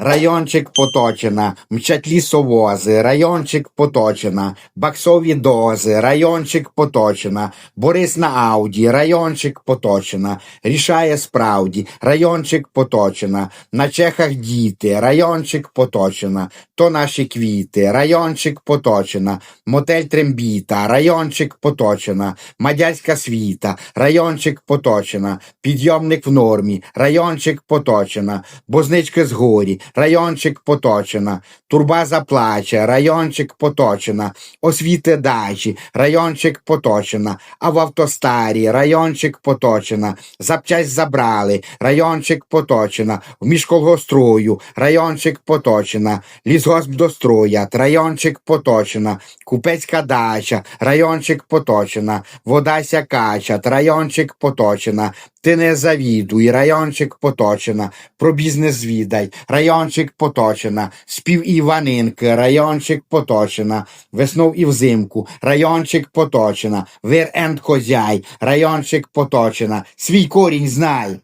Райончик Поточина, мчать лісовози, райончик Поточина, баксові дози, райончик Поточина, Борис на Ауді, райончик Поточина, рішає справді, райончик Поточина, на чехах діти, райончик Поточина, то наші квіти, райончик Поточина, мотель Трембіта, райончик Поточина, Мадярська світа, райончик Поточина, підйомник в нормі, райончик Поточина, Бознички з горі, райончик Поточина, Турбаза плаче, райончик Поточина, освіти дачі, райончик Поточина, а в автостарі, райончик Поточина, запчасть забрали, райончик Поточина, в міжколгострою, райончик Поточина, лісгосп достроять, райончик Поточина, купецька дача, райончик Поточина, водася качат, райончик Поточина, ти не завідуй, райончик Поточина, про бізнес відай, райончик Поточина, спів Іванинки, райончик Поточина, веснов і взимку, райончик Поточина, вир енд козяй, райончик Поточина, свій корінь знай.